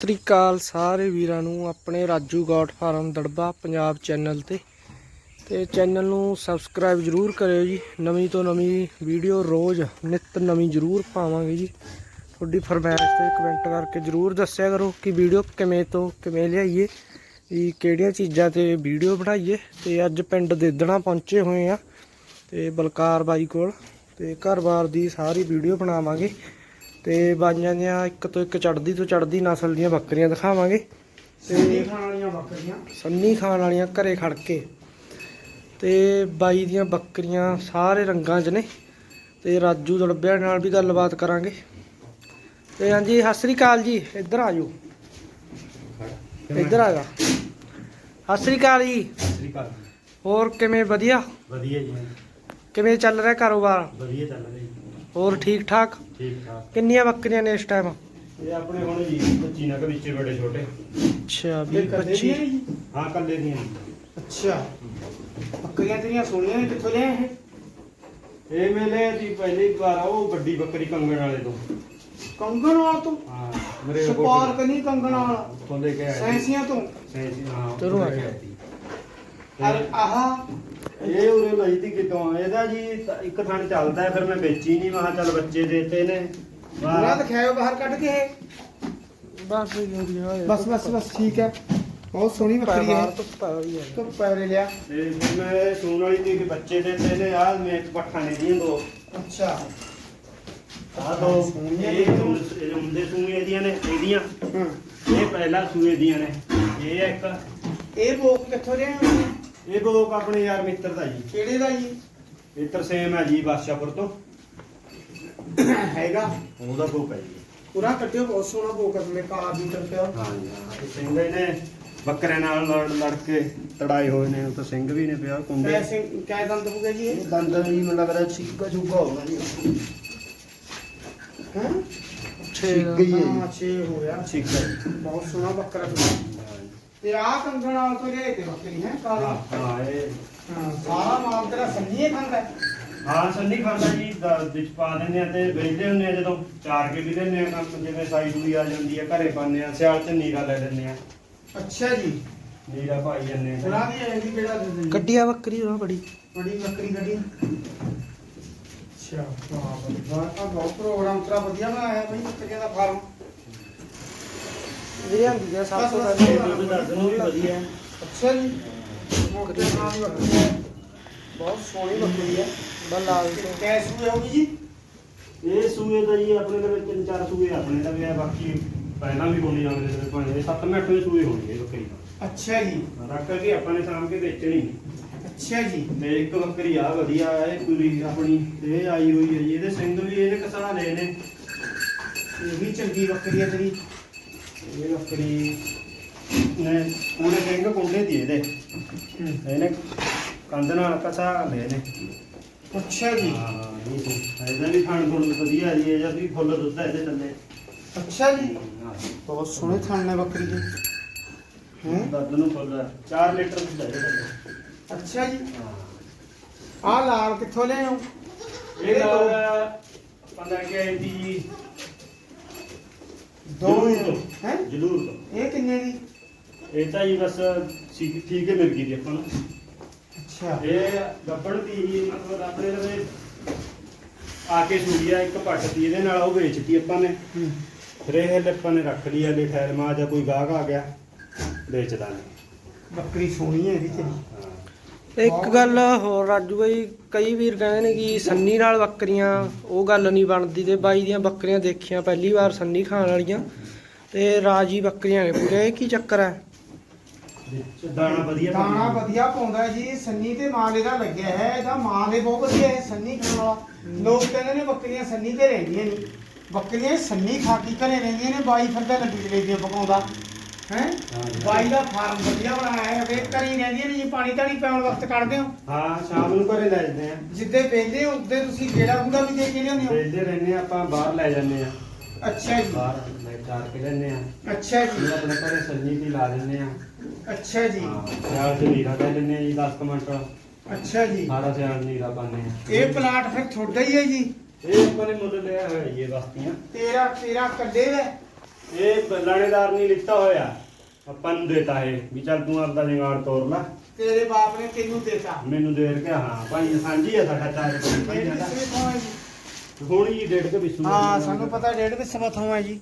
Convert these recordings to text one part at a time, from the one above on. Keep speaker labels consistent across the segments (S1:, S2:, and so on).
S1: ਸਤਿ ਸ੍ਰੀ ਅਕਾਲ ਸਾਰੇ ਵੀਰਾਂ ਨੂੰ, ਆਪਣੇ Raju goat farm Darba Punjab channel ਤੇ। ਤੇ ਚੈਨਲ ਨੂੰ ਸਬਸਕ੍ਰਾਈਬ ਜਰੂਰ ਕਰਿਓ ਜੀ। ਨਵੀਂ ਤੋਂ ਨਵੀਂ ਵੀਡੀਓ ਰੋਜ਼ ਨਿਤ ਨਵੀਂ ਜਰੂਰ ਪਾਵਾਂਗੇ ਜੀ। ਤੁਹਾਡੀ ਫਰਮਾਇਸ਼ ਤੇ ਕਮੈਂਟ ਕਰਕੇ ਜਰੂਰ ਦੱਸਿਆ ਕਰੋ ਕਿ ਵੀਡੀਓ ਕਿਵੇਂ ਤੋਂ ਕਿਵੇਂ ਲਿਆਈਏ, ਵੀ ਕਿਹੜੀਆਂ ਚੀਜ਼ਾਂ ਤੇ ਵੀਡੀਓ ਬਣਾਈਏ। ਤੇ ਅੱਜ ਪਿੰਡ ਦੇਦਣਾ ਪਹੁੰਚੇ ਹੋਏ ਆ, ਤੇ ਬਲਕਾਰ ਬਾਈ ਕੋਲ। ਤੇ ਘਰ-ਬਾਰ ਦੀ ਸਾਰੀ ਵੀਡੀਓ ਬਣਾਵਾਂਗੇ। ਤੇ ਬਾਈਆਂ ਦੀਆਂ ਇੱਕ ਤੋਂ ਇੱਕ ਚੜਦੀ ਤੋਂ ਚੜਦੀ ਨਸਲ ਦੀਆਂ ਬੱਕਰੀਆਂ ਦਿਖਾਵਾਂਗੇ।
S2: ਤੇ ਖਾਣ ਵਾਲੀਆਂ ਬੱਕਰੀਆਂ।
S1: ਸੰਨੀ ਖਾਣ ਵਾਲੀਆਂ ਘਰੇ ਖੜ ਕੇ। ਤੇ ਬਾਈ ਦੀਆਂ ਬੱਕਰੀਆਂ ਸਾਰੇ ਰੰਗਾਂ 'ਚ ਨੇ। ਤੇ ਰਾਜੂ ਦੜਬਿਆਂ ਨਾਲ ਵੀ ਗੱਲਬਾਤ ਕਰਾਂਗੇ। ਤੇ ਹਾਂਜੀ ਸਤਿ ਸ੍ਰੀ ਅਕਾਲ ਜੀ। ਇੱਧਰ ਆ ਜਾਓ। ਇੱਧਰ ਆ ਜਾ। ਸਤਿ ਸ੍ਰੀ ਅਕਾਲ ਜੀ।
S2: ਸ੍ਰੀ ਅਕਾਲ
S1: ਹੋਰ ਕਿਵੇਂ? ਵਧੀਆ?
S2: ਵਧੀਆ ਜੀ।
S1: ਕਿਵੇਂ ਚੱਲ ਰਿਹਾ ਕਾਰੋਬਾਰ?
S2: ਵਧੀਆ ਚੱਲ ਰਿਹਾ ਜੀ।
S1: ਹੋਰ ਠੀਕ ਠਾਕ?
S2: ਠੀਕ ਠਾਕ।
S1: ਕਿੰਨੀਆਂ ਬੱਕਰੀਆਂ ਨੇ ਇਸ ਟਾਈਮ
S2: ਇਹ ਆਪਣੇ ਹੁਣ ਜੀ 25 ਨਕ ਵਿੱਚ ਬੜੇ ਛੋਟੇ।
S1: ਅੱਛਾ 20 25
S2: ਹਾਂ ਕੱਲੇ ਦੀਆਂ।
S3: ਅੱਛਾ। ਬੱਕਰੀਆਂ ਤੇਰੀਆਂ ਸੋਹਣੀਆਂ ਨੇ ਕਿੱਥੋਂ ਲਿਆ ਇਹ?
S2: ਇਹ ਮੇਲੇ ਦੀ ਪਹਿਲੀ ਵਾਰ ਆ ਉਹ ਵੱਡੀ ਬੱਕਰੀ ਕੰਗਣ ਵਾਲੇ ਤੋਂ।
S3: ਕੰਗਣ ਵਾਲ ਤੋਂ?
S2: ਹਾਂ ਮੇਰੇ
S3: ਸਪਾਰਕ ਨਹੀਂ ਕੰਗਣ ਵਾਲ।
S2: ਤੋਂ ਲੈ ਕੇ ਆਇਆ
S3: ਸੈਂਸੀਆਂ ਤੋਂ?
S2: ਸੈਂਸੀ ਹਾਂ ਉੱਥੋਂ ਲੈ
S1: ਆ। ਗਿਆ।
S3: ਅਰ ਆਹ।
S2: ਇਹ ਉਰੇ ਲਈ ਤੀ ਕਿਤੋਂ? ਇਹਦਾ ਜੀ ਤ- ਇੱਕ ਥਣ ਚੱਲਦਾ ਹੈ, ਫਿਰ ਮੈਂ ਵੇਚੀ ਨਹੀਂ। ਮਹਾ ਚੱਲ ਬੱਚੇ ਦੇਤੇ ਨੇ।
S3: ਪੂਰਾ ਦਿਖਾਇਓ ਬਾਹਰ ਕੱਢ ਕੇ ਇਹ।
S1: ਬਸ ਜੀ
S3: ਬਸ ਬਸ ਬਸ ਠੀਕ ਹੈ। ਬਹੁਤ ਸੋਹਣੀ ਬੱਕਰੀ ਹੈ।
S1: ਤੋਂ ਪਾਈ ਹੈ।
S3: ਤੂੰ ਪੈਰੇ ਲਿਆ
S2: ਤੇ ਫਿਰ ਮੈਂ ਸੂਣ ਵਾਲੀ ਤੀ ਕਿ ਬੱਚੇ ਦੇਤੇ ਨੇ। ਆਹ ਮੈਂ ਪੱਠਾ ਨੇ ਦੀਆਂ ਦੋ।
S3: ਅੱਛਾ।
S2: ਆਹ ਦੋ ਇਹ ਹੁੰਦ- ਇਹ ਹੁੰਦੇ ਸੂਏ ਦੀਆਂ ਨੇ ਇਹਦੀਆਂ।
S3: ਹਾਂ।
S2: ਇਹ ਪਹਿਲਾ ਸੂਏ ਦੀਆਂ ਨੇ। ਇਹ ਆ ਇੱਕ।
S3: ਇਹ ਬੋਕ ਕਿੱਥੋਂ ਲਿਆ
S2: ਇਹ ਬੋਕ ਆਪਣੇ ਯਾਰ ਮਿੱਤਰ ਦਾ ਜੀ?
S3: ਕਿਹੜੇ ਦਾ ਜੀ?
S2: ਇਹ ਤਰਸੇਮ ਹੈ ਜੀ ਬਾਦਸ਼ਾਹਪੁਰ ਤੋਂ।
S3: ਹੈਗਾ?
S2: ਉਹਦਾ ਬੋਕ ਹੈ ਜੀ।
S3: ਪੂਰਾ ਕੱਟਿਓ ਬਹੁਤ ਸੋਹਣਾ ਬੋਕ ਅਸਲੇ ਕਾਰ ਦੀ ਤਰਫਿਆ
S2: ਹਾਂ ਜੀ ਹਾਂ ਸਿੰਘ ਨੇ ਬੱਕਰਿਆਂ ਨਾਲ ਲੜ ਲੜ ਕੇ ਤੜਾਏ ਹੋਏ ਨੇ ਉੱਥੇ ਸਿੰਘ ਵੀ ਨੇ ਪਿਆ ਕੁੰਡੇ।
S3: ਪੈਸੇ ਕਿਆ ਦੰਦ ਹੋ ਗਿਆ ਜੀ ਇਹ?
S2: ਦੰਦ ਜੀ ਮੈਨੂੰ ਲੱਗਦਾ ਛਿੱਕਾ ਛੁੱਕਾ ਹੋਗਾ ਜੀ।
S3: ਹਾਂ?
S1: ਛੇ
S2: ਗਈ ਹੈ
S3: ਹਾਂ 6 ਹੋ ਗਿਆ।
S2: ਛਿੱਕਾ ਜੀ।
S3: ਬਹੁਤ ਸੋਹਣਾ ਬੱਕਰਾ ਤੇ ਆਹ ਕੰਗਣ ਵਾਲ ਤੋਂ ਲਿਆਏ ਤੇ ਬੱਕਰੀ ਹੈ ਕਾਲੀ।
S2: ਹਾਂ ਹਾਂ ਇਹ
S3: ਹਾਂ ਸਾਰਾ ਮਾਲ ਤੇਰਾ ਸੰਨੀਏ ਖਾਂਦਾ ਹੈ।
S2: ਹਾਂ ਸੰਨੀ ਖਾਂਦਾ ਜੀ ਦ- ਵਿੱਚ ਪਾ ਦਿੰਦੇ ਆ ਤੇ ਵੇਚਦੇ ਹੁੰਦੇ ਆ ਜਦੋਂ ਚਾਰ ਕੇ ਵੀ ਦਿੰਦੇ ਆ ਕੰਮ ਜਿਵੇਂ ਸਾਈ ਦੂਈ ਆ ਜਾਂਦੀ ਆ ਘਰੇ ਪਾਉਂਦੇ ਆ ਸਿਆਲ ਚ ਨੀਰਾ ਲੈ ਲੈਂਦੇ ਆ
S3: ਅੱਛਾ ਜੀ।
S2: ਨੀਰਾ ਪਾਈ ਜਾਂਦੇ ਆ
S3: ਉਹਨਾਂ ਦੀ ਇਹ ਵੀ ਕਿਹੜਾ ਦੇ ਦਿੰਦੇ?
S1: ਗੱਡੀਆਂ ਬੱਕਰੀ ਉਹ ਬੜੀ।
S3: ਬੜੀ ਬੱਕਰੀ ਗੱਡੀ। ਅੱਛਾ ਵਾਹ ਬਈ ਵਾਹ। ਤਾਂ ਬਹੁਤ ਪ੍ਰੋਗਰਾਮ ਤੇਰਾ ਵਧੀਆ ਬਣਾਇਆ ਬਈ ਬੱਕਰੀਆਂ ਦਾ ਫਾਰਮ।
S1: ਜਿਹੜੀਆਂ ਹੁੰਦੀਆਂ ਸਭ ਤੋਂ ਪਹਿਲੇ
S2: ਦੁੱਧ ਦੱਧ ਨੂੰ ਵੀ ਵਧੀਆ।
S3: ਅੱਛਾ ਜੀ। ਬੱਕਰੀ ਹੈ ਬਹੁਤ ਸੋਹਣੀ ਬੱਕਰੀ ਹੈ
S1: ਬਸ ਲਾਲ ਤੋਂ।
S3: ਕੈਸ ਹੋਈ ਹੋਗੀ ਜੀ?
S2: ਇਹ ਸੂਏ ਦਾ ਜੀ ਆਪਣੇ ਦੇ ਵਿੱਚ ਤਿੰਨ ਚਾਰ ਸੂਏ ਆਪਣੇ ਦਾ ਵੀ ਆ ਬਾਕੀ ਪਹਿਲਾਂ ਵੀ ਬੋਲੀ ਜਾਂਦੇ ਨੇ ਭਾਵੇਂ ਸੱਤ ਅੱਠ ਸੂਏ ਹੋਣਗੇ ਬੱਕਰੀ ਦਾ
S3: ਅੱਛਾ ਜੀ।
S2: ਰੱਖ ਕੇ ਆਪਾਂ ਨੇ ਸਾਂਭ ਕੇ ਵੇਚਣੀ।
S3: ਅੱਛਾ ਜੀ।
S2: ਤੇ ਇੱਕ ਬੱਕਰੀ ਆ ਵਧੀਆ ਹੈ ਪੂਰੀ ਆਪਣੀ ਇਹ ਆਈ ਹੋਈ ਹੈ ਜੀ ਇਹਦੇ ਸਿੰਘ ਵੀ ਇਹਨੇ ਕਸਾ ਲਏ ਨੇ।
S3: ਇਹ ਵੀ ਚੰਗੀ ਬੱਕਰੀ ਹੈ ਤੇਰੀ।
S2: ਇਹ ਬੱਕਰੀ ਨੇ ਪੂਰੇ ਸਿੰਘ ਕੁੰਡੇ ਦੀ ਇਹਦੇ। ਇਹਨੇ ਕੰਧ ਨਾਲ ਕਸਾ ਲਏ ਨੇ
S3: ਅੱਛਾ ਜੀ।
S2: ਹਾਂ ਇਹ ਇਹਦਾ ਵੀ ਖਾਣ ਖੁਣ ਵਧੀਆ ਜੀ ਇਹਦਾ ਵੀ ਫੁੱਲ ਦੁੱਧ ਇਹਦੇ ਥੱਲੇ।
S3: ਅੱਛਾ ਜੀ। ਬਹੁਤ ਸੋਹਣੇ ਥਣ ਨੇ ਬੱਕਰੀ ਦੇ। ਹੈਂ?
S2: ਦੁੱਧ ਨੂੰ ਫੁੱਲ 4 ਲੀਟਰ ਦੁੱਧ ਹੈ ਇਹਦੇ
S3: ਅੱਛਾ ਜੀ। ਆਹ ਲਾਲ ਕਿੱਥੋਂ ਲਿਆਏ ਹੋ?
S2: ਇਹ ਨਾਲ 15 ਕੇ ਆਈ ਜੀ?
S3: ਦੋ
S2: ਜ਼ਰੂਰ ਤੋਂ।
S3: ਹੈ?
S2: ਜਲੂਰ ਤੋਂ
S3: ਇਹ ਕਿੰਨੇ ਦੀ?
S2: ਇਹ ਤਾਂ ਜੀ ਬਸ ਠੀਕ ਠੀਕ ਹੀ ਮਿਲ ਗਈ ਜੀ ਆਪਾਂ ਨੂੰ।
S3: ਅੱਛਾ।
S2: ਇਹ ਗੱਬੜ ਦੀ ਜੀ ਮਤਲਬ ਆਪਣੇ ਲਵੇ ਆ ਕੇ ਸੂੜੀਆ ਇੱਕ ਪੱਟ ਤੀ ਇਹਦੇ ਨਾਲ ਉਹ ਵੇਚਤੀ ਆਪਾਂ ਨੇ।
S3: ਹੂੰ।
S2: ਫਿਰ ਇਹ ਹਲੇ ਆਪਾਂ ਨੇ ਰੱਖ ਲਈ ਹਲੇ ਠਹਿਰ ਮਾ ਜਾਂ ਕੋਈ ਗਾਹਕ ਆ ਗਿਆ ਵੇਚਦਾ ਨਹੀਂ
S3: ਬੱਕਰੀ ਸੋਹਣੀ ਹੈ ਇਹਦੀ
S1: ਤੇ। ਇੱਕ ਗੱਲ ਹੋਰ ਰਾਜੂ ਬਾਈ ਕਈ ਵੀਰ ਕਹਿੰਦੇ ਨੇ ਕਿ ਸੰਨੀ ਨਾਲ ਬੱਕਰੀਆਂ ਉਹ ਗੱਲ ਨਹੀਂ ਬਣਦੀ ਤੇ ਬਾਈ ਦੀਆਂ ਬੱਕਰੀਆਂ ਦੇਖੀਆਂ ਪਹਿਲੀ ਵਾਰ ਸੰਨੀ ਖਾਣ ਵਾਲੀਆਂ ਤੇ ਰਾਜੀ ਬੱਕਰੀਆਂ ਨੇ ਪੂਰੇ ਇਹ ਕੀ ਚੱਕਰ ਹੈ?
S2: ਵਿੱਚ ਦਾਣਾ ਵਧੀਆ
S3: ਦਾਣਾ
S2: ਪਾਉਂਦੇ
S3: ਵਧੀਆ ਪਾਉਂਦਾ ਹੈ ਜੀ ਸੰਨੀ ਤੇ ਮਾਲ ਇਹਦਾ ਲੱਗਿਆ ਹੈ ਇਹਦਾ ਮਾਲ ਇਹ ਬਹੁਤ ਵਧੀਆ ਹੈ ਸੰਨੀ ਖਾਣ ਵਾਲਾ। ਲੋਕ ਕਹਿੰਦੇ ਨੇ ਬੱਕਰੀਆਂ ਸੰਨੀ ਤੇ ਰਹਿੰਦੀਆਂ ਨਹੀਂ। ਬੱਕਰੀਆਂ ਸੰਨੀ ਖਾ ਕੇ ਘਰੇ ਰਹਿੰਦੀਆਂ ਨੇ ਬਾਈ ਫਿਰਦਾ ਲੱਗੀ ਜਲੇਬੀ ਪਕਾਉਂਦਾ। ਹੈ। ਬਾਈ ਦਾ ਫਾਰਮ ਵਧੀਆ ਬਣਾਇਆ ਹੈ ਵੇ ਘਰੀ ਰਹਿੰਦੀਆਂ ਨੇ ਜੀ ਪਾਣੀ ਧਾਣੀ ਪਿਆਉਣ ਵਕਤ ਕੱਢਦੇ ਹੋ?
S2: ਹਾਂ ਸ਼ਾਮ ਨੂੰ ਘਰੇ ਲੈ ਜਾਂਦੇ ਆ
S3: ਜਿੱਦੇ ਵੇਲੇ ਉੱਦੇ ਤੁਸੀਂ ਗੇੜਾ ਗੁੜਾ ਵੀ ਦੇ ਕੇ ਲਿਆਉਂਦੇ ਹੋ?
S2: ਵੇਚਦੇ ਰਹਿੰਦੇ ਆ ਆਪਾਂ ਬਾਹਰ ਲੈ ਜਾਂਦੇ ਆ
S3: ਅੱਛਾ ਜੀ।
S2: ਬਾਹਰ ਲੈ ਚਾਰ ਕੇ ਲੈਂਦੇ ਆ
S3: ਅੱਛਾ ਜੀ।
S2: ਇਹ ਆਪਣੇ ਘਰੇ ਸੰਨੀ ਦੀ ਲਾ ਦਿੰਦੇ ਆ
S3: ਅੱਛਾ ਜੀ।
S2: ਹਾਂ ਸਿਆਲ ਚ ਨੀਰਾ ਲੈ ਲੈਂਦੇ ਆ ਜੀ 10 ਮਿੰਟ।
S3: ਅੱਛਾ ਜੀ।
S2: ਸਾਰਾ ਸਿਆਲ ਨੀਰਾ ਪਾਉਂਦੇ ਆ
S3: ਇਹ ਪਲਾਟ ਫਿਰ ਤੁਹਾਡਾ ਹੀ ਹੈ ਜੀ?
S2: ਇਹ ਆਪਾਂ ਨੇ ਮੁੱਲ ਲਿਆ ਹੋਇਆ ਜੀ ਇਹ ਬਸਤੀਆਂ।
S3: ਤੇਰਾ ਤੇਰਾ ਕੱਢੇ ਵੇ
S2: ਇਹ ਲਾਣੇਦਾਰ ਨੇ ਲਿੱਤਾ ਹੋਇਆ। ਆਪਾਂ ਨੂੰ ਦੇਤਾ ਇਹ ਵੀ ਚੱਲ ਤੂੰ ਆਪਦਾ ਜੰਗਾੜ ਤੋਰ ਲੈ।
S3: ਤੇਰੇ ਬਾਪ ਨੇ ਤੈਨੂੰ ਦੇਤਾ।
S2: ਮੈਨੂੰ ਦੇ ਕੇ ਹਾਂ। ਭਾਈ ਸਾਂਝੀ ਆ ਸਾਡਾ ਚਾਰ ਭਾਈ ਸਾਡਾ।
S3: ਜੀ।
S2: ਡੇਢ ਕੇ ਵਿਸੂ
S3: ਹਾਂ ਸਾਨੂੰ ਪਤਾ ਡੇਢ ਵਿਸਵਾ ਥਾਂ ਹੈ ਜੀ।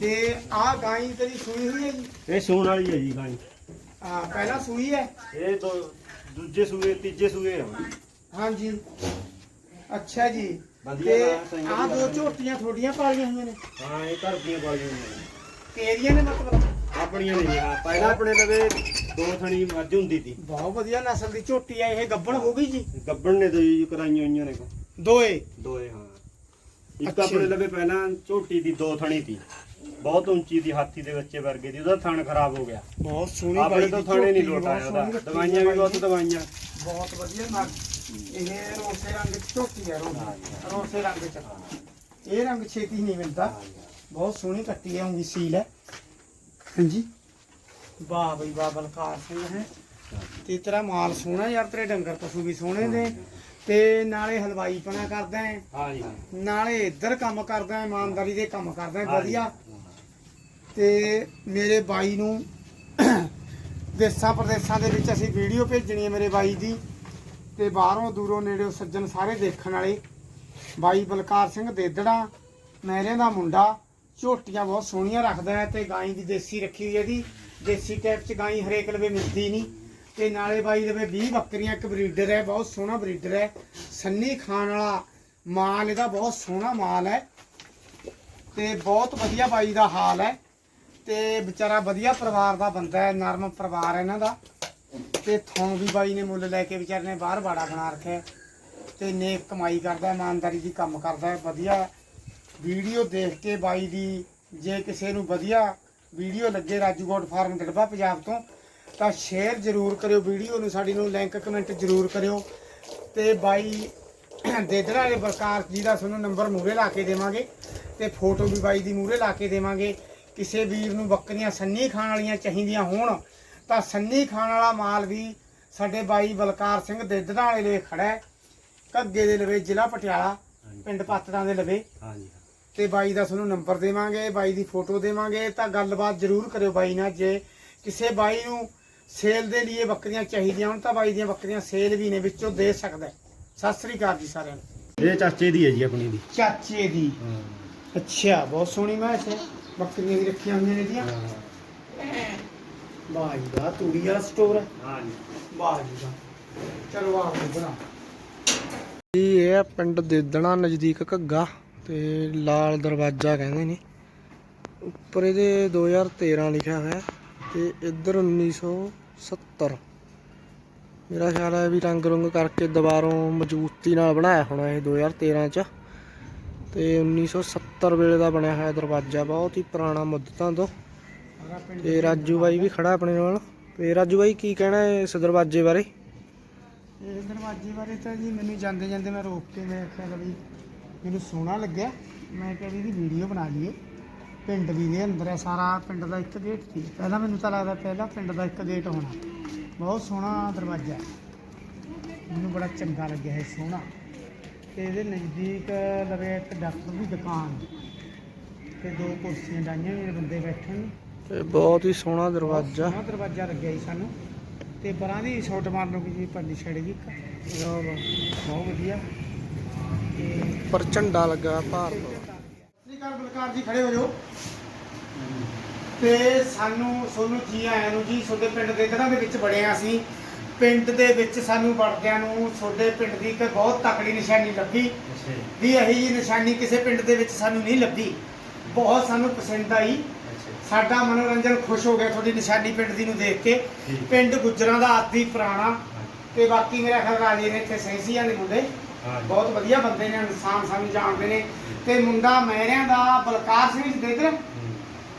S3: ਤੇ ਆਹ ਗਾਈ ਤੇਰੀ ਸੂਈ ਹੋਈ ਹੈ ਜੀ?
S2: ਇਹ ਸੂਣ ਵਾਲੀ ਹੈ ਜੀ ਗਾਂ
S3: ਹਾਂ ਪਹਿਲਾਂ ਸੂਈ ਹੈ?
S2: ਇਹ ਦੋ ਦੂਜੇ ਸੂਏ ਤੀਜੇ ਸੂਏ ਆ।
S3: ਹਾਂਜੀ। ਅੱਛਾ ਜੀ।
S2: ਵਧੀਆ
S3: ਆਹ ਦੋ। ਝੋਟੀਆਂ ਥੋੜੀਆਂ ਪਾਲੀਆਂ ਹੋਈਆਂ ਨੇ।
S2: ਹਾਂ ਇਹ ਘਰ ਦੀਆਂ ਪਾਲੀਆਂ ਹੋਈਆਂ
S3: ਤੇਰੀਆਂ ਨੇ ਮਤਲਬ?
S2: ਆਪਣੀਆਂ ਨਹੀਂ ਹਾਂ। ਪਹਿਲਾਂ ਆਪਣੇ ਲਵੇ ਦੋ ਥਣੀ ਮੱਝ ਹੁੰਦੀ ਸੀ।
S3: ਬਹੁਤ ਵਧੀਆ ਨਸਲ ਦੀ ਝੋਟੀ ਹੈ ਇਹ ਗੱਬਣ ਹੋ ਗਈ ਜੀ?
S2: ਗੱਬਣ ਨੇ ਤਾਂ ਜੀ ਕਰਾਈਆਂ ਹੋਈਆਂ ਨੇ
S3: ਦੋਏ?
S2: ਦੋਏ ਹਾਂ। ਇੱਕ
S3: ਅੱਛਾ।
S2: ਆਪਣੇ। ਲਵੇ ਪਹਿਲਾਂ ਝੋਟੀ ਦੀ ਦੋ ਥਣੀ ਸੀ। ਬਹੁਤ ਉੱਚੀ ਦੀ ਹਾਥੀ ਦੇ ਬੱਚੇ ਵਰਗੇ ਦੀ ਉਹਦਾ ਥਣ ਖਰਾਬ ਹੋ ਗਿਆ।
S3: ਬਹੁਤ ਸੋਹਣੀ
S2: ਆਪਣੇ
S3: ਬਾਈ
S2: ਤੋਂ
S3: ਦੀ
S2: ਥਣੇ ਨਹੀਂ ਲੋਟ ਆਇਆ ਉਹਦਾ। ਦਵਾਈਆਂ ਵੀ ਬਹੁਤ
S3: ਦੀ।
S2: ਦਵਾਈਆਂ।
S3: ਬਹੁਤ ਵਧੀਆ ਨਗ ਇਹ ਰੋਸੇ ਰੰਗ ਦੀ ਝੋਟੀ ਹੈ ਰੋਸੇ ਰੋਸੇ ਰੰਗ ਚ। ਇਹ ਰੰਗ ਛੇਤੀ ਨਹੀਂ ਮਿਲਦਾ। ਬਹੁਤ ਸੋਹਣੀ ਕੱਟੀ ਹੈ ਉਂਗੀ ਸੀਲ ਹੈ। ਹਾਂਜੀ। ਵਾਹ ਬਈ ਵਾਹ ਬਲਕਾਰ ਸਿੰਘ ਹੈ। ਤੇ ਤੇਰਾ ਮਾਲ ਸੋਹਣਾ ਯਾਰ ਤੇਰੇ ਡੰਗਰ ਪਸ਼ੂ ਵੀ ਸੋਹਣੇ ਨੇ। ਤੇ ਨਾਲੇ ਹਲਵਾਈ ਪਣਾ ਕਰਦਾ ਹੈ।
S2: ਹਾਂ ਜੀ
S3: ਨਾਲੇ ਇੱਧਰ ਕੰਮ ਕਰਦਾ ਹੈ ਇਮਾਨਦਾਰੀ ਦੇ ਕੰਮ ਕਰਦਾ ਹੈ। ਵਧੀਆ। ਤੇ ਮੇਰੇ ਬਾਈ ਨੂੰ ਦੇਸਾਂ ਪ੍ਰਦੇਸਾਂ ਦੇ ਵਿੱਚ ਅਸੀਂ ਵੀਡੀਓ ਭੇਜਣੀ ਹੈ ਮੇਰੇ ਬਾਈ ਦੀ। ਤੇ ਬਾਹਰੋਂ ਦੂਰੋਂ ਨੇੜਿਓਂ ਸੱਜਣ ਸਾਰੇ ਦੇਖਣ ਵਾਲੇ ਬਾਈ ਬਲਕਾਰ ਸਿੰਘ ਦੇਦੜਾ ਮਹਿਰਿਆਂ ਦਾ ਮੁੰਡਾ, ਝੋਟੀਆਂ ਬਹੁਤ ਸੋਹਣੀਆਂ ਰੱਖਦਾ ਹੈ ਤੇ ਗਾਈ ਦੀ ਦੇਸੀ ਰੱਖੀ ਹੋਈ ਹੈ ਇਹਦੀ। ਦੇਸੀ ਟਾਈਪ ਚ ਗਾਈ ਹਰੇਕ ਲਵੇ ਮਿਲਦੀ ਨਹੀਂ। ਤੇ ਨਾਲੇ ਬਾਈ ਲਵੇ 20 ਬੱਕਰੀਆਂ, ਇੱਕ ਬਰੀਡਰ ਹੈ, ਬਹੁਤ ਸੋਹਣਾ ਬਰੀਡਰ ਹੈ। ਸੰਨੀ ਖਾਣ ਵਾਲਾ ਮਾਲ, ਇਹਦਾ ਬਹੁਤ ਸੋਹਣਾ ਮਾਲ ਹੈ। ਤੇ ਬਹੁਤ ਵਧੀਆ ਬਾਈ ਦਾ ਹਾਲ ਹੈ। ਤੇ ਵਿਚਾਰਾ ਵਧੀਆ ਪਰਿਵਾਰ ਦਾ ਬੰਦਾ ਹੈ, ਨਰਮ ਪਰਿਵਾਰ ਇਹਨਾਂ ਦਾ। ਤੇ ਥੋਂ ਵੀ ਬਾਈ ਨੇ ਮੁੱਲ ਲੈ ਕੇ ਵਿਚਾਰੇ ਨੇ ਬਾਹਰ ਬਾੜਾ ਬਣਾ ਰੱਖਿਆ ਹੈ। ਤੇ ਨੇਕ ਕਮਾਈ ਕਰਦਾ, ਇਮਾਨਦਾਰੀ ਦੀ ਕੰਮ ਕਰਦਾ ਵਧੀਆ ਵੀਡੀਓ ਦੇਖ ਕੇ ਬਾਈ ਦੀ ਜੇ ਕਿਸੇ ਨੂੰ ਵਧੀਆ ਵੀਡੀਓ ਲੱਗੇ ਰਾਜੂ ਗੋਟ ਫਾਰਮ ਦੜਬਾ ਪੰਜਾਬ ਤੋਂ, ਤਾਂ ਸ਼ੇਅਰ ਜ਼ਰੂਰ ਕਰਿਓ, ਵੀਡੀਓ ਨੂੰ ਸਾਡੀ ਨੂੰ ਲਿੰਕ ਕਮੈਂਟ ਜ਼ਰੂਰ ਕਰਿਓ ਤੇ ਬਾਈ ਦੇਦਰਾ ਵਾਲੇ ਬਲਕਾਰ ਜੀ ਦਾ ਤੁਹਾਨੂੰ ਨੰਬਰ ਮੂਰੇ ਲਾ ਕੇ ਦੇਵਾਂਗੇ ਤੇ ਫੋਟੋ ਵੀ ਬਾਈ ਦੀ ਮੂਰੇ ਲਾ ਕੇ ਦੇਵਾਂਗੇ ਕਿਸੇ ਵੀਰ ਨੂੰ ਬੱਕਰੀਆਂ ਸੰਨੀ ਖਾਣ ਵਾਲੀਆਂ ਚਾਹੀਦੀਆਂ ਹੋਣ ਤਾਂ ਸੰਨੀ ਖਾਣ ਵਾਲਾ ਮਾਲ ਵੀ ਸਾਡੇ ਬਾਈ ਬਲਕਾਰ ਸਿੰਘ ਦੇਦਰਾ ਵਾਲੇ ਲਈ ਖੜਾ ਹੈ। ਘੱਗੇ ਦੇ ਲਵੇ ਜ਼ਿਲ੍ਹਾ ਪਟਿਆਲਾ ਪਿੰਡ ਪਾਤੜਾਂ ਦੇ ਲਵੇ।
S2: ਹਾਂ। ਜੀ
S3: ਤੇ ਬਾਈ ਦਾ ਤੁਹਾਨੂੰ ਨੰਬਰ ਦੇਵਾਂਗੇ ਬਾਈ ਦੀ ਫੋਟੋ ਦੇਵਾਂਗੇ ਤਾਂ ਗੱਲਬਾਤ ਜ਼ਰੂਰ ਕਰਿਓ ਬਾਈ ਨਾਲ। ਜੇ ਕਿਸੇ ਬਾਈ ਨੂੰ ਸੇਲ ਦੇ ਲਈ ਬੱਕਰੀਆਂ ਚਾਹੀਦੀਆਂ ਹੋਣ ਤਾਂ ਬਾਈ ਦੀਆਂ ਬੱਕਰੀਆਂ ਸੇਲ ਵੀ ਨੇ ਵਿੱਚੋਂ ਦੇ ਸਕਦਾ। ਸਤਿ ਸ੍ਰੀ ਅਕਾਲ ਜੀ ਸਾਰਿਆਂ ਨੂੰ।
S2: ਇਹ ਚਾਚੇ ਦੀ ਹੈ ਜੀ ਆਪਣੀ ਦੀ।
S3: ਚਾਚੇ ਦੀ। ਅੱਛਾ ਬਹੁਤ ਸੋਹਣੀ ਮੈਚ ਹੈ। ਬੱਕਰੀਆਂ ਵੀ ਰੱਖੀਆਂ ਹੋਈਆਂ ਨੇ ਦੀਆਂ ਵਾਹ ਜੀ ਵਾਹ ਤੂੜੀ ਵਾਲਾ ਸਟੋਰ ਹੈ।
S2: ਹਾਂ ਜੀ
S3: ਵਾਹ ਜੀ ਵਾਹ ਚਲੋ ਆਓ ਬਣਾ।
S1: ਜੀ ਇਹ ਆ ਪਿੰਡ ਦੇਦਣਾ ਨਜ਼ਦੀਕ ਘੱਗਾ ਤੇ ਲਾਲ ਦਰਵਾਜ਼ਾ ਕਹਿੰਦੇ ਨੇ। ਉੱਪਰ ਇਹਦੇ 2013 ਲਿਖਿਆ ਹੋਇਆ ਤੇ ਇੱਧਰ 1970 ਮੇਰਾ ਖਿਆਲ ਹੈ ਵੀ ਰੰਗ ਰੁੰਗ ਕਰਕੇ ਦੁਬਾਰੋਂ ਮਜ਼ਬੂਤੀ ਨਾਲ ਬਣਾਇਆ ਹੋਣਾ ਇਹ 2013 ਚ। ਤੇ 1970 ਵੇਲੇ ਦਾ ਬਣਿਆ ਹੋਇਆ ਦਰਵਾਜ਼ਾ ਬਹੁਤ ਹੀ ਪੁਰਾਣਾ ਮੁੱਦਤਾਂ ਤੋਂ। ਤੇ ਰਾਜੂ ਬਾਈ ਵੀ ਖੜਾ ਆਪਣੇ ਨਾਲ। ਤੇ ਰਾਜੂ ਬਾਈ, ਕੀ ਕਹਿਣਾ ਹੈ ਇਸ ਦਰਵਾਜ਼ੇ ਬਾਰੇ?
S3: ਇਹ ਦਰਵਾਜ਼ੇ ਬਾਰੇ ਤਾਂ ਜੀ ਮੈਨੂੰ ਜਾਂਦੇ ਜਾਂਦੇ ਮੈਂ ਰੋਕ ਕੇ ਮੈਂ ਆਖਿਆ ਵੀ ਮੈਨੂੰ ਸੋਹਣਾ ਲੱਗਿਆ। ਮੈਂ ਕਿਹਾ ਵੀ ਇਹਦੀ ਵੀਡੀਓ ਬਣਾ ਲਈਏ। ਪਿੰਡ ਵੀ ਦੇ ਅੰਦਰ ਹੈ ਸਾਰਾ, ਪਿੰਡ ਦਾ ਇੱਕ ਗੇਟ ਸੀ। ਪਹਿਲਾਂ ਮੈਨੂੰ ਤਾਂ ਲੱਗਦਾ ਪਹਿਲਾਂ ਪਿੰਡ ਦਾ ਇੱਕ ਗੇਟ ਹੋਣਾ। ਬਹੁਤ ਸੋਹਣਾ ਦਰਵਾਜ਼ਾ। ਹੈ। ਮੈਨੂੰ ਬੜਾ ਚੰਗਾ ਲੱਗਿਆ ਇਹ ਸੋਹਣਾ। ਤੇ ਇਹਦੇ ਨਜ਼ਦੀਕ ਲਵੇ ਇੱਕ ਡਾਕਟਰ ਦੀ ਦੁਕਾਨ। ਤੇ ਦੋ ਕੁਰਸੀਆਂ ਡਾਈਆਂ ਮੇਰੇ ਬੰਦੇ ਬੈਠੇ ਨੇ।
S1: ਤੇ ਬਹੁਤ ਹੀ ਸੋਹਣਾ ਦਰਵਾਜ਼ਾ।
S3: ਸੋਹਣਾ ਦਰਵਾਜ਼ਾ ਲੱਗਿਆ ਜੀ ਸਾਨੂੰ। ਤੇ ਪਰਾਂ ਦੀ ਸ਼ਾਟ ਮਾਰ ਲਓ ਜੀ ਪਰਲੀ ਛੜ ਜੀ ਇੱਕ। ਬਹੁਤ ਵਧੀਆ। ਤੇ
S1: ਪਰ ਝੰਡਾ ਲੱਗਾ ਭਾਰਤ ਦਾ
S3: ਸ੍ਰੀ ਅਕਾਲ ਬਲਕਾਰ ਜੀ ਖੜੇ ਹੋ ਜਾਓ। ਤੇ ਸਾਨੂੰ ਸੋਨੂੰ ਜੀ ਆਇਆਂ ਨੂੰ ਜੀ ਤੁਹਾਡੇ ਪਿੰਡ ਦੇ ਘਰਾਂ ਦੇ ਵਿੱਚ ਬੜੇ ਆ ਅਸੀਂ। ਪਿੰਡ ਦੇ ਵਿੱਚ ਸਾਨੂੰ ਵੜਦਿਆਂ ਨੂੰ ਤੁਹਾਡੇ ਪਿੰਡ ਦੀ ਇੱਕ ਬਹੁਤ ਤਕੜੀ ਨਿਸ਼ਾਨੀ ਲੱਭੀ। ਵੀ ਇਹੀ ਜੀ ਨਿਸ਼ਾਨੀ ਕਿਸੇ ਪਿੰਡ ਦੇ ਵਿੱਚ ਸਾਨੂੰ ਨਹੀਂ ਲੱਭੀ। ਬਹੁਤ ਸਾਨੂੰ ਪਸੰਦ ਆਈ। ਸਾਡਾ ਮਨੋਰੰਜਨ ਖੁਸ਼ ਹੋ ਗਿਆ ਤੁਹਾਡੀ ਨਿਸ਼ਾਨੀ ਪਿੰਡ ਦੀ ਨੂੰ ਦੇਖ ਕੇ। ਪਿੰਡ ਗੁੱਜਰਾਂ ਦਾ ਆਦੀ ਪੁਰਾਣਾ। ਤੇ ਬਾਕੀ ਮੇਰਾ ਖਿਆਲ ਰਾਜੇ ਨੇ ਇੱਥੇ ਸੈਂਸੀਆਂ ਦੇ ਮੁੰਡੇ। ਬਹੁਤ ਵਧੀਆ ਬੰਦੇ ਨੇ ਇਨਸਾਨ ਸਾਨੂੰ ਜਾਣਦੇ ਨੇ। ਤੇ ਮੁੰਡਾ ਮਹਿਰਿਆਂ ਦਾ ਬਲਕਾਰ ਸਿੰਘ ਜੀ ਦੇਦਰ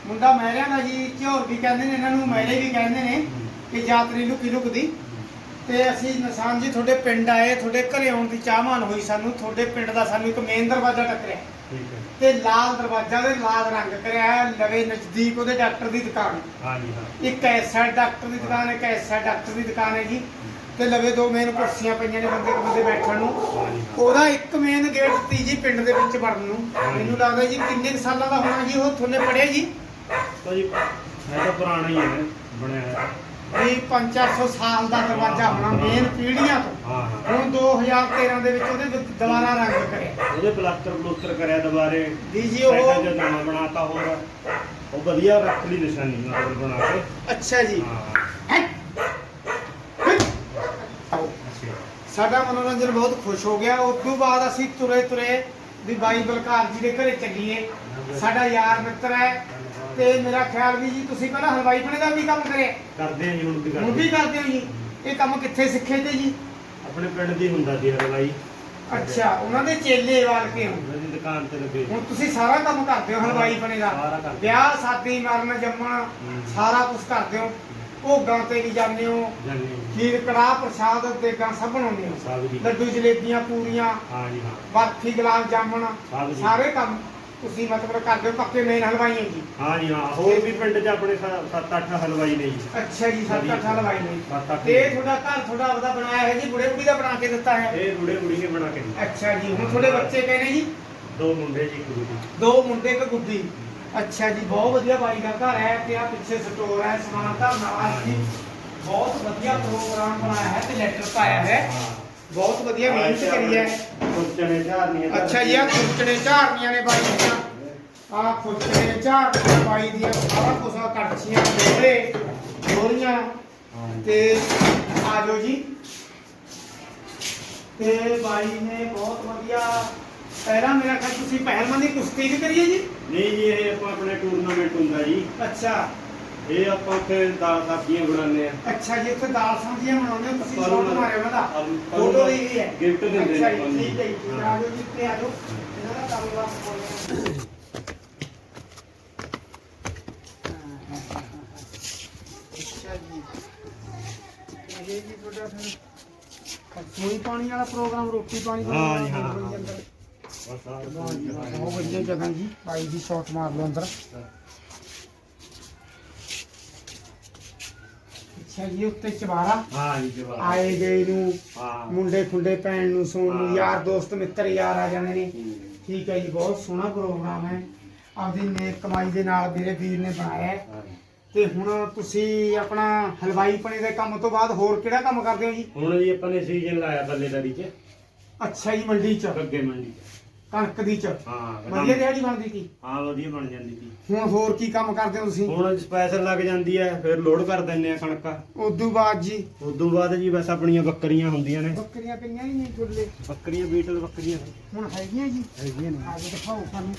S3: ਮੁੰਡਾ ਮਹਿਰਿਆਂ ਦਾ ਜੀ ਝੋਰ ਵੀ ਕਹਿੰਦੇ ਨੇ ਇਹਨਾਂ ਨੂੰ ਮਹਿਰੇ ਵੀ ਕਹਿੰਦੇ ਨੇ ਕਿ ਜਾਤਰੀ ਲੁਕੀ ਲੁਕਦੀ। ਤੇ ਅਸੀਂ ਨਿਸ਼ਾਨ ਜੀ ਤੁਹਾਡੇ ਪਿੰਡ ਆਏ ਤੁਹਾਡੇ ਘਰੇ ਆਉਣ ਦੀ ਚਾਹਮਾਨ ਹੋਈ ਸਾਨੂੰ। ਤੁਹਾਡੇ ਪਿੰਡ ਦਾ ਸਾਨੂੰ ਇੱਕ ਮੇਨ ਦਰਵਾਜ਼ਾ ਟੱਕਰਿਆ।
S2: ਠੀਕ ਹੈ।
S3: ਤੇ ਲਾਲ ਦਰਵਾਜ਼ਾ ਦੇ ਲਾਲ ਰੰਗ ਕਰਿਆ ਹੈ, ਲਵੇ ਨਜ਼ਦੀਕ ਉਹਦੇ ਡਾਕਟਰ ਦੀ ਦੁਕਾਨ।
S2: ਹਾਂ ਜੀ ਹਾਂ।
S3: ਇੱਕ ਐਸਾ ਡਾਕਟਰ ਦੀ ਦੁਕਾਨ ਹੈ ਇੱਕ ਐਸਾ ਡਾਕਟਰ ਦੀ ਦੁਕਾਨ ਹੈ ਜੀ। ਤੇ ਲਵੇ ਦੋ ਮੇਨ ਕੁਰਸੀਆਂ ਪਈਆਂ ਨੇ ਬੰਦੇ ਬੰਦੇ ਬੈਠਣ ਨੂੰ।
S2: ਹਾਂਜੀ
S3: ਉਹਦਾ ਇੱਕ ਮੇਨ ਗੇਟ ਤੀ ਜੀ ਪਿੰਡ ਦੇ ਵਿੱਚ ਵੜਨ ਨੂੰ।
S2: ਹਾਂਜੀ।
S3: ਮੈਨੂੰ ਲੱਗਦਾ ਜੀ ਕਿੰਨੇ ਸਾਲਾਂ ਦਾ ਹੋਣਾ ਜੀ ਉਹ ਥੋਲੇ ਪੜਿਆ ਜੀ?
S2: ਤਾਂ ਜੀ ਇਹ ਤਾਂ ਪੁਰਾਣਾ ਹੀ ਹੈ ਬਣਿਆ ਹੋਇਆ।
S3: ਵੀ 5-400 ਸਾਲ ਦਾ ਦਰਵਾਜ਼ਾ ਹੋਣਾ ਮੇਨ ਪੀੜ੍ਹੀਆਂ ਤੋਂ।
S2: ਹਾਂ ਹਾਂ।
S3: ਹੁਣ 2013 ਦੇ ਵਿੱਚ ਉਹਦੇ ਵਿੱਚ ਦੁਬਾਰਾ ਰੰਗ ਕਰਿਆ।
S2: ਉਹਦੇ ਪਲਾਸਟਰ ਪਲੂਸਟਰ ਕਰਿਆ ਦੁਬਾਰੇ।
S3: ਜੀ ਜੀ
S2: ਸਾਈਡਾਂ
S3: ਉਹ
S2: 'ਚ ਨਵਾਂ ਬਣਾਤਾ ਹੋਰ। ਉਹ ਵਧੀਆ ਰੱਖ ਲਈ ਨਿਸ਼ਾਨੀ ਮਤਲਬ ਬਣਾ ਕੇ।
S3: ਅੱਛਾ ਜੀ।
S2: ਹਾਂ।
S3: ਹੈਂ? ਹੈਂ? ਆਓ।
S2: ਅੱਛਾ
S3: ਸਾਡਾ ਮਨੋਰੰਜਨ ਬਹੁਤ ਖੁਸ਼ ਹੋ ਗਿਆ। ਉਸ ਤੋਂ ਬਾਅਦ ਅਸੀਂ ਤੁਰੇ ਤੁਰੇ ਵੀ ਬਾਈ ਬਲਕਾਰ ਜੀ ਦੇ ਘਰੇ ਚੱਲੀਏ। ਸਾਡਾ ਯਾਰ ਮਿੱਤਰ ਹੈ। ਤੇ ਮੇਰਾ ਖਿਆਲ ਵੀ ਜੀ ਤੁਸੀਂ ਪਹਿਲਾਂ ਹਲਵਾਈ ਪਣੇ ਦਾ ਵੀ ਕੰਮ ਕਰਿਆ।
S2: ਕਰਦੇ ਆ ਜੀ ਹੁਣ ਵੀ
S3: ਹੁਣ ਵੀ
S2: ਕਰਦੇ
S3: ਕਰਦੇ ਹੋ ਜੀ। ਇਹ ਕੰਮ ਕਿੱਥੇ ਸਿੱਖੇ ਤੇ ਜੀ?
S2: ਆਪਣੇ ਪਿੰਡ ਦੀ ਹੁੰਦਾ ਸੀ ਹਲਵਾਈ।
S3: ਅੱਛਾ ਉਹਨਾਂ ਦੇ ਚੇਲੇ ਵਾਲ ਕੇ ਹੋ।
S2: ਉਹਨਾਂ ਦੀ ਦੁਕਾਨ ਤੇ ਲੱਗੇ
S3: ਹੁਣ ਤੁਸੀਂ ਸਾਰਾ ਕੰਮ ਕਰਦੇ ਹੋ ਹਲਵਾਈ ਪਣੇ ਦਾ।
S2: ਸਾਰਾ ਕਰਦੇ।
S3: ਵਿਆਹ ਸ਼ਾਦੀ ਮਰਨ ਜੰਮਣ
S2: ਹੂੰ।
S3: ਸਾਰਾ ਕੁਝ ਕਰਦੇ ਹੋ। ਭੋਗਾਂ ਤੇ ਵੀ ਜਾਂਦੇ ਹੋ। ਖੀਰ ਕੜਾਹ ਪ੍ਰਸ਼ਾਦ ਦੇਗਾਂ ਸਭ ਬਣਾਉਂਦੇ ਹੋ।
S2: ਸਭ ਜੀ।
S3: ਲੱਡੂ ਜਲੇਬੀਆਂ ਪੂਰੀਆਂ
S2: ਹਾਂ ਜੀ ਹਾਂ।
S3: ਬਰਫੀ ਗੁਲਾਬ ਜਾਮਣ
S2: ਸਭ ਜੀ।
S3: ਸਾਰੇ ਕੰਮ। ਤੁਸੀਂ ਮਤਲਬ ਕਰਦੇ ਹੋ ਪੱਕੇ ਮੇਨ ਹਲਵਾਈ ਹੋ ਜੀ?
S2: ਹਾਂ ਜੀ ਹਾਂ। ਹੋਰ ਵੀ ਪਿੰਡ 'ਚ ਆਪਣੇ 7-8 ਹਲਵਾਈ ਨੇ ਜੀ।
S3: ਅੱਛਾ ਜੀ ਸੱਤ ਅੱਠ ਹਲਵਾਈ ਨੇ।
S2: ਸੱਤ ਅੱਠ
S3: ਤੇ ਤੁਹਾਡਾ ਘਰ ਤੁਹਾਡਾ ਆਪਦਾ ਬਣਾਇਆ ਹੈ ਜੀ ਬੁੜੇ ਬੁੜੀ ਦਾ ਬਣਾ ਕੇ ਦਿੱਤਾ ਹੈ?
S2: ਇਹ ਬੁੜੇ ਬੁੜੀਏ ਬਣਾ ਕੇ ਦਿੱਤੇ।
S3: ਅੱਛਾ ਜੀ ਹੁਣ ਤੁਹਾਡੇ ਬੱਚੇ ਕਹਿੰਦੇ ਜੀ?
S2: ਦੋ ਮੁੰਡੇ ਜੀ ਇੱਕ ਕੁੜੀ
S3: ਦੋ ਮੁੰਡੇ ਇੱਕ ਗੁੱਡੀ। ਅੱਛਾ ਜੀ ਬਹੁਤ ਵਧੀਆ ਬਾਈ ਦਾ ਘਰ ਹੈ ਤੇ ਆ ਪਿੱਛੇ ਸਟੋਰ ਹੈ ਸਮਾਨ ਧਰਨ ਵਾਲਾ ਜੀ ਬਹੁਤ ਵਧੀਆ ਪ੍ਰੋਗਰਾਮ ਬਣਾਇਆ ਹੈ ਤੇ ਲੈਟਰ ਪਾਇਆ ਹਾਂ। ਬਹੁਤ ਵਧੀਆ ਮਿਹਨਤ ਕਰੀ ਹੈ।
S2: ਕੁੱਤਣੇ ਝਾਰਨੀਆਂ
S3: ਅੱਛਾ ਜੀ ਆ ਖੁਰਚਣੇ ਝਾੜਨੀਆਂ ਨੇ ਬਾਈ ਦੀਆਂ। ਆ ਖੁਰਚਣੇ ਝਾੜਨੀਆਂ ਬਾਈ ਦੀਆਂ। ਸਾਰਾ ਕੁਝ ਆ ਕੜਛੀਆਂ
S2: ਹਾਂ ਜੀ।
S3: ਤੇ ਆ ਜਾਓ ਜੀ। ਤੇ ਬਾਈ ਨੇ ਬਹੁਤ ਵਧੀਆ। ਪਹਿਲਾਂ ਮੇਰਾ ਖਿਆਲ ਤੁਸੀਂ ਪਹਿਲਵਾਨ ਕੁਸ਼ਤੀ ਵੀ ਕਰੀਏ ਜੀ?
S2: ਨਹੀਂ ਜੀ ਇਹ ਆਪਾਂ ਆਪਣੇ ਟੂਰਨਾਮੈਂਟ ਹੁੰਦਾ ਜੀ।
S3: ਅੱਛਾ।
S2: ਇਹ ਆਪਾਂ ਉੱਥੇ ਦਾਲ ਸਬਜ਼ੀਆਂ ਬਣਾਉਂਦੇ ਆ
S3: ਅੱਛਾ ਜੀ ਉੱਥੇ ਦਾਲ ਸਬਜ਼ੀਆਂ ਬਣਾਉਂਦੇ ਹੋ ਤੁਸੀਂ ਸ਼ੌਕ ਮਾਰਿਆ ਉਹਨਾਂ ਦਾ ਫੋਟੋ ਲਈ ਵੀ ਹੈ
S2: gift ਦਿੰਦੇ ਨੇ
S3: ਅੱਛਾ ਜੀ। ਠੀਕ ਹੈ ਜੀ ਹੈ।
S2: ਹਾਂ।
S3: ਆ ਜਾਓ ਜੀ ਤੇ ਆ ਜਾਓ ਇਹਨਾਂ ਦਾ ਕੰਮ ਵਾਸ ਬੋਲਦੇ ਅੱਛਾ ਜੀ ਇਹ ਜੀ ਤੁਹਾਡਾ ਫਿਰ ਰਸੋਈ ਪਾਣੀ ਵਾਲਾ ਪ੍ਰੋਗਰਾਮ ਰੋਟੀ ਪਾਣੀ ਦਾ
S2: ਹਾਂ ਜੀ, ਹਾਂ, ਹਾਂ। ਬਸ
S3: ਬਹੁਤ ਵਧੀਆ ਜਗ੍ਹਾ ਜੀ ਬਾਈ ਦੀ ਸ਼ਾਟ ਮਾਰ ਲਓ ਅੰਦਰ ਅੱਛਾ ਜੀ ਉੱਤੇ ਚਵਾਰਾ
S2: ਹਾਂ ਜੀ ਜਵਾਬ
S3: ਆਏ ਗਏ ਨੂੰ
S2: ਹਾਂ।
S3: ਮੁੰਡੇ ਖੁੰਡੇ ਪੈਣ ਨੂੰ ਸੌਣ ਨੂੰ
S2: ਹਾਂ।
S3: ਯਾਰ ਦੋਸਤ ਮਿੱਤਰ ਯਾਰ ਆ ਜਾਂਦੇ ਨੇ।
S2: ਹੂੰ।
S3: ਠੀਕ ਹੈ ਜੀ ਬਹੁਤ ਸੋਹਣਾ ਪ੍ਰੋਗਰਾਮ ਹੈ। ਆਪਦੀ ਨੇਕ ਕਮਾਈ ਦੇ ਨਾਲ ਮੇਰੇ ਵੀਰ ਨੇ ਬਣਾਇਆ ਹੈ।
S2: ਹਾਂ। ਜੀ।
S3: ਤੇ ਹੁਣ ਤੁਸੀਂ ਆਪਣਾ ਹਲਵਾਈ ਪਣੇ ਦੇ ਕੰਮ ਤੋਂ ਬਾਅਦ ਹੋਰ ਕਿਹੜਾ ਕੰਮ ਕਰਦੇ ਹੋ ਜੀ?
S2: ਹੁਣ ਜੀ ਆਪਾਂ ਨੇ ਸੀਜ਼ਨ ਲਾਇਆ ਬੱਲੇਦਾਰੀ 'ਚ।
S3: ਅੱਛਾ ਜੀ ਮੰਡੀ ਚ।
S2: ਅੱਗੇ ਮੰਡੀ 'ਚ।
S3: ਕਣਕ ਦੀ ਚ।
S2: ਹਾਂ
S3: ਵਧੀਆ ਦਿਹਾੜੀ ਬਣਦੀ ਸੀ?
S2: ਹਾਂ ਵਧੀਆ ਬਣ ਜਾਂਦੀ ਸੀ।
S3: ਹੁਣ ਹੋਰ ਕੀ ਕੰਮ ਕਰਦੇ ਹੋ ਤੁਸੀਂ?
S2: ਹੁਣ ਸਪੈਸ਼ਲ ਲੱਗ ਜਾਂਦੀ ਹੈ ਫਿਰ ਲੋਡ ਕਰ ਦਿੰਨੇ ਆ ਕਣਕਾਂ।
S3: ਉਦੋਂ ਬਾਅਦ ਜੀ?
S2: ਉਦੋਂ ਬਾਅਦ ਜੀ ਬਸ ਆਪਣੀਆਂ ਬੱਕਰੀਆਂ ਹੁੰਦੀਆਂ ਨੇ।
S3: ਬੱਕਰੀਆਂ ਕਈਆਂ ਹੀ ਨਹੀਂ ਛੁੱਲੇ
S2: ਬੱਕਰੀਆਂ ਬੀਟਲ ਬੱਕਰੀਆਂ।
S3: ਹੁਣ ਹੈਗੀਆਂ ਜੀ?
S2: ਹੈਗੀਆਂ ਨੇ।
S3: ਆ ਕੇ ਦਿਖਾਓ ਸਾਨੂੰ।